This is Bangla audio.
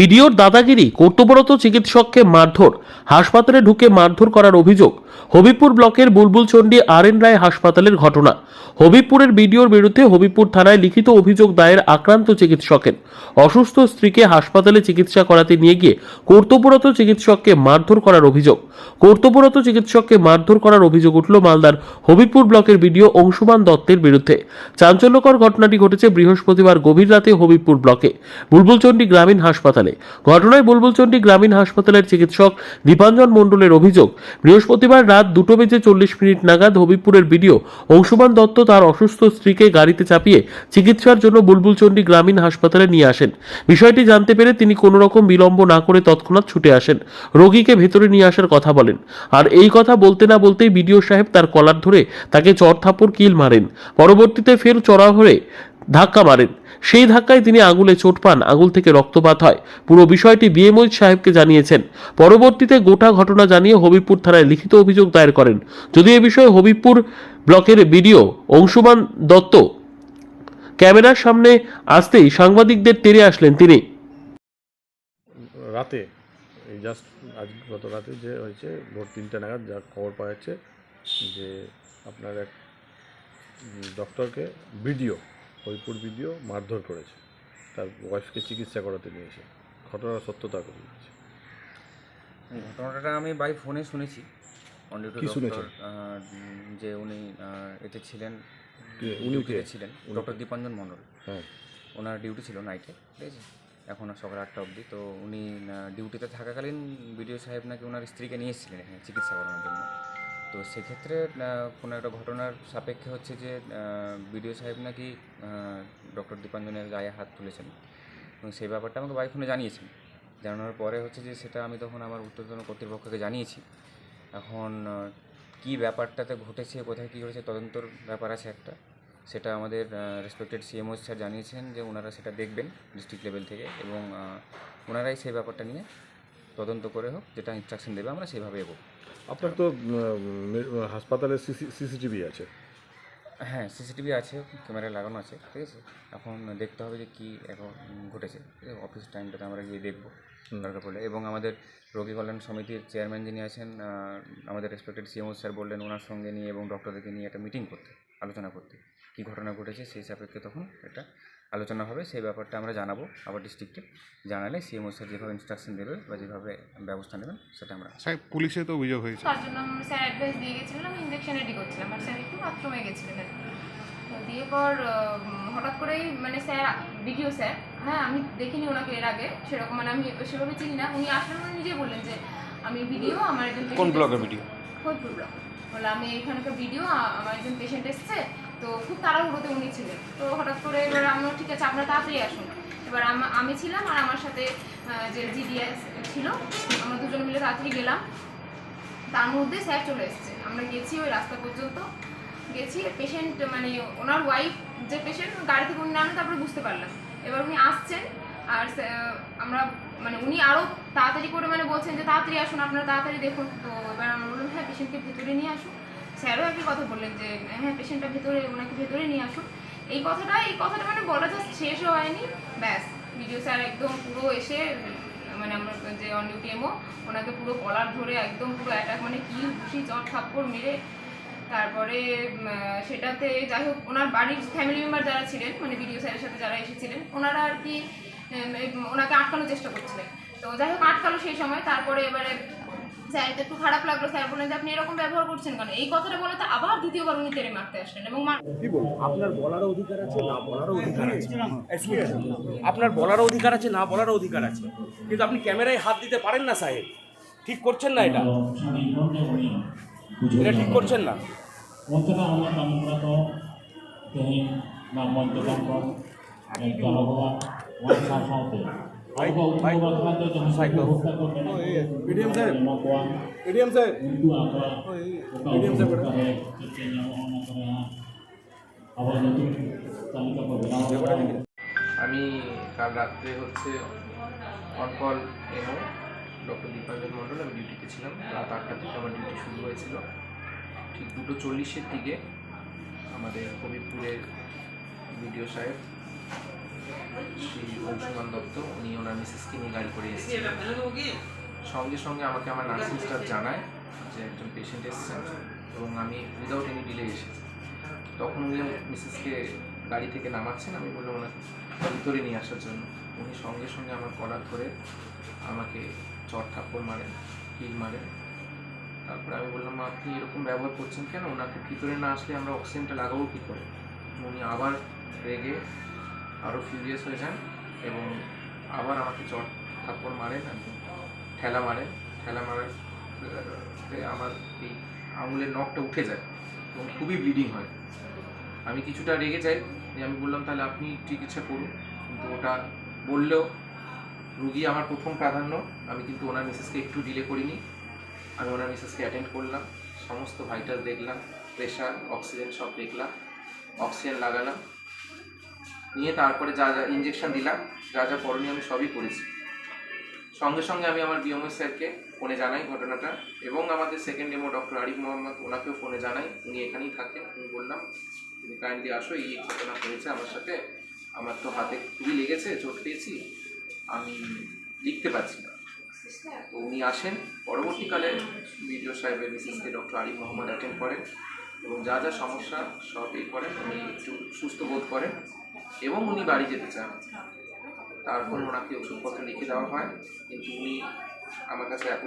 ভিডিওর দাদাগিরি কর্তব্যরত চিকিৎসককে মারধর। হাসপাতালে ঢুকে মারধর করার অভিযোগ। হবিপুর ব্লকের বুলবুলচন্ডী আর এন রায় হাসপাতালের ঘটনা। হবিপুরের বিডিওর বিরুদ্ধে হবিপুর থানায় লিখিত অভিযোগ দায়ের আক্রান্ত চিকিৎসকের। অসুস্থ স্ত্রীকে হাসপাতালে চিকিৎসা করাতে নিয়ে গিয়ে কর্তব্যরত চিকিৎসককে মারধর করার অভিযোগ। কর্তব্যরত চিকিৎসককে মারধর করার অভিযোগ উঠল মালদার হবিপুর ব্লকের বিডিও অংশুমান দত্তের বিরুদ্ধে। চাঞ্চল্যকর ঘটনাটি ঘটেছে বৃহস্পতিবার গভীর রাতে হবিপুর ব্লকে। বুলবুলচন্ডী গ্রামীণ হাসপাতালে। ঘটনায় বুলবুলচন্ডী গ্রামীণ হাসপাতালের চিকিৎসক দীপাঞ্জন মণ্ডলের অভিযোগ, বৃহস্পতিবার রাত দুটো বেজে চল্লিশ মিনিট নাগাদ হবিবপুরের ভিডিও অংশুমান দত্ত তার অসুস্থ স্ত্রীকে গাড়িতে চাপিয়ে চিকিৎসার জন্য বুলবুলচন্ডী গ্রামীণ হাসপাতালে নিয়ে আসেন। বিষয়টি জানতে পেরে তিনি কোনো রকম বিলম্ব না করে তৎক্ষণাৎ ছুটে আসেন। রোগীকে ভেতরে নিয়ে আসার কথা বলেন। আর এই কথা বলতে না বলতেই বিডিও সাহেব তার কলার ধরে তাকে চর থাপ্পড় কিল মারেন। পরবর্তীতে ফের চড়া হয়ে ধাক্কা মারেন। সেই ধাক্কায় তিনি আঙুলে চোট পান, আঙুল থেকে রক্তপাত হয়। পুরো বিষয়টি বিএমওই সাহেবকে জানিয়েছেন। পরবর্তীতে গোটা ঘটনা জানিয়ে হবিবপুর থানায় লিখিত অভিযোগ দায়ের করেন। যদি এ বিষয়ে হবিবপুর ব্লকের বিডিও অংশুমান দত্ত ক্যামেরার সামনে আসতেই সাংবাদিকদের তেড়ে আসলেন তিনি। রাতে, এই জাস্ট আজ গত রাতে যে হয়েছে, ভোর তিনটে নাগাদ যা খবর পাওয়া যাচ্ছে যে আপনার এক ডক্টরকে ভিডিও হরিপুর ভিডিও মারধর করেছে। তার ওয়াইফকে চিকিৎসা করাতে নিয়েছে ঘটনার সত্যতা করে দিয়েছে ঘটনাটা আমি বাই ফোনে শুনেছি। কি শুনেছেন? যে উনি এতে ছিলেন উনি ছিলেন। ডক্টর দীপাঞ্জন মণ্ডল। হ্যাঁ। ওনার ডিউটি ছিল নাইটে ঠিক আছে? এখন সকাল আটটা অবধি। তো উনি ডিউটিতে থাকাকালীন বিডিও সাহেব নাকি ওনার স্ত্রীকে নিয়ে এসেছিলেন এখানে চিকিৎসা করানোর জন্য। তো সেক্ষেত্রে কোনো একটা ঘটনার সাপেক্ষে হচ্ছে যে বিডিও সাহেব নাকি ডক্টর দীপাঞ্জনের গায়ে হাত তুলেছেন। এবং সেই ব্যাপারটা আমাকে বাই ফোনে জানিয়েছেন। জানানোর পরে হচ্ছে যে, সেটা আমি তখন আমার উত্তরতন কর্তৃপক্ষকে জানিয়েছি। এখন কী ব্যাপারটাতে ঘটেছে, কোথায় কী ঘটেছে, তদন্তর ব্যাপার আছে একটা। সেটা আমাদের রেসপেক্টেড সিএমও স্যার জানিয়েছেন যে ওনারা সেটা দেখবেন ডিস্ট্রিক্ট লেভেল থেকে এবং ওনারাই সেই ব্যাপারটা নিয়ে তদন্ত করে হোক যেটা ইনস্ট্রাকশন দেবে আমরা সেভাবে এগোবো। আপনার তো হাসপাতালে সিসিটিভি আছে। হ্যাঁ সিসিটিভি আছে ক্যামেরা লাগানো আছে ঠিক আছে? এখন দেখতে হবে যে কী এখন ঘটেছে অফিস টাইমটাতে আমরা গিয়ে দেখব দরকার পড়লে। এবং আমাদের রোগী কল্যাণ সমিতির চেয়ারম্যান যিনি আছেন আমাদের রেসপেক্টেড সিএমও স্যার বললেন ওনার সঙ্গে নিয়ে এবং ডক্টরদেরকে নিয়ে একটা মিটিং করতে আলোচনা করতে। কী ঘটনা ঘটেছে সেই সাপেক্ষে তখন এটা আলোচনা হবে। সেই ব্যাপারটা আমরা জানাব আবার ডিস্ট্রিক্টে জানালে সিএমও স্যার যেভাবে ইনস্ট্রাকশন দেবে বা যেভাবে ব্যবস্থা নেবেন সেটা আমরা সাহেব পুলিশে তো অভিযোগ হয়েছে। তার জন্য আমি স্যার অ্যাডভাইস দিয়ে গেছিলেন আমি ইঞ্জেকশন রেডি করছিলাম। আর স্যার একটু বাথরুমে গেছিলেন তো দিয়ে পর হঠাৎ করেই মানে স্যার ভিডিও স্যার হ্যাঁ আমি দেখিনি ওনাকে এর আগে সেরকম মানে আমি সেভাবে চিনি না। উনি আসলে উনি নিজেই বললেন যে আমি ভিডিও আমার একজন কোন ব্লগের ভিডিও ফরিদপুর ব্লগ বলে আমি এখানকার ভিডিও আমার একজন পেশেন্ট এসছে। তো খুব তাড়াহুড়োতে উনি ছিলেন। তো হঠাৎ করে এবার আমরা ঠিক আছে, আপনারা তাড়াতাড়ি আসুন। এবার আম- ছিলাম আর আমার সাথে যে জিডিএস ছিল, আমরা দুজন মিলে তাড়াতাড়ি গেলাম। তার মধ্যে স্যার চলে এসছে। আমরা গেছি ওই রাস্তা পর্যন্ত। গেছি পেশেন্ট মানে ওনার ওয়াইফ যে পেশেন্ট গাড়ি থেকে উনি নামে তারপরে বুঝতে পারলাম। এবার উনি আসছেন আর আমরা মানে উনি আরও তাড়াতাড়ি করে মানে বলছেন যে, তাড়াতাড়ি আসুন, আপনারা তাড়াতাড়ি দেখুন। তো এবার আমরা বললাম হ্যাঁ পেশেন্টকে ভেতরে নিয়ে আসুন। স্যারও একই কথা বললেন যে হ্যাঁ পেশেন্টটা ভেতরে, ওনাকে ভেতরে নিয়ে আসুন। এই কথাটা এই কথাটা মানে বলা জাস্ট শেষও হয়নি। ব্যাস ভিডিও স্যার একদম পুরো এসে মানে আমরা যে অন ডিউটি এমও ওনাকে পুরো কলার ধরে একদম পুরো অ্যাটাক মানে কি খুশি চট থাপ্পড় মেরে, তারপরে সেটাতে যাই হোক, ওনার বাড়ির ফ্যামিলি মেম্বার যারা ছিলেন মানে ভিডিও স্যারের সাথে যারা এসেছিলেন, ওনারা আর কি ওনাকে আটকানোর চেষ্টা করছিলেন। তো যাই হোক, আটকালো সেই সময়, তারপরে এবারে স্যার একটু খারাপ লাগল স্যার। বললেন যে আপনি এরকম ব্যবহার করছেন কেন? এই কথাটা বলে তো আবার দ্বিতীয়বার উনি তেড়ে মারতে আসলেন এবং মা- আপনার বলারও অধিকার আছে না বলারও অধিকার আছে? আপনার বলারও অধিকার আছে না বলারও অধিকার আছে। কিন্তু আপনি ক্যামেরায় হাত দিতে পারেন না সাহেব। ঠিক করছেন না এটা? এটা ঠিক করছেন না? Mungkin আমি কাল রাত্রে হচ্ছে অনকল এনো ডক্টর দীপাঙ্গের মন্ডল আমি ডিউটিতে ছিলাম রাত আটটা থেকে আমার ডিউটি শুরু হয়েছিল ঠিক দুটো চল্লিশের দিকে আমাদের কবিরপুরের বিডিও সাহেব শ্রী অংশুমান দত্ত উনি ওনার মিসেসকে নিয়ে গাড়ি করে এসেছিলেন। সঙ্গে সঙ্গে আমাকে আমার নার্সিং স্টাফ জানায় যে একজন পেশেন্ট এসেছেন এবং আমি উইদাউট এনি ডিলে এসেছি তখন উনি মিসেসকে গাড়ি থেকে নামাচ্ছেন। আমি বললাম ওনাকে ভিতরে নিয়ে আসার জন্য। উনি সঙ্গে সঙ্গে আমার কলার ধরে আমাকে চট থাপ্পড় মারেন কিল মারেন। তারপরে আমি বললাম আপনি এরকম ব্যবহার করছেন কেন? ওনাকে ভিতরে না আসলে আমরা অক্সিজেনটা লাগাবো কী করে? উনি আবার রেগে আরও ফিউরিয়াস হয়ে যান এবং আবার আমাকে চট থাপ্পড় মারেন এবং ঠেলা মারেন ঠেলা মারার আমার এই আঙুলের নখটা উঠে যায় এবং খুবই ব্লিডিং হয়। আমি কিছুটা রেগে যাই যে আমি বললাম, তাহলে আপনি চিকিৎসা করুন। কিন্তু ওটা বললেও রুগী আমার প্রথম প্রাধান্য। আমি কিন্তু ওনার মিসেসকে একটু ডিলে করিনি। আমি ওনার মিসেসকে অ্যাটেন্ড করলাম। সমস্ত ভাইটাল দেখলাম প্রেশার অক্সিজেন সব দেখলাম অক্সিজেন লাগালাম। নিয়ে তারপরে যা যা ইঞ্জেকশন দিলাম, যা যা করণীয় আমি সবই করেছি। সঙ্গে সঙ্গে আমি আমার বিএমএস স্যারকে ফোনে জানাই ঘটনাটা এবং আমাদের second demo doctor Arif Mohammad ওনাকেও ফোনে জানাই, উনি এখানেই থাকেন। আমি বললাম, তুমি কাইন্ডলি আসো, এই ঘটনা হয়েছে আমার সাথে। আমার তো হাতে খুবই লেগেছে, চোট পেয়েছি, আমি লিখতে পারছি না। তো উনি আসেন, পরবর্তীকালে বিডিও সাহেবের মিসেসকে ডক্টর আরিফ মোহাম্মদ অ্যাটেন্ড করেন এবং যা যা সমস্যা, সব এই করেন, উনি একটু সুস্থ বোধ করেন। এবং উনি বাড়ি যেতে চান। তারপর ওনাকে ওষুধপত্র লিখে দেওয়া হয়। কিন্তু উনি আমার কাছে এখন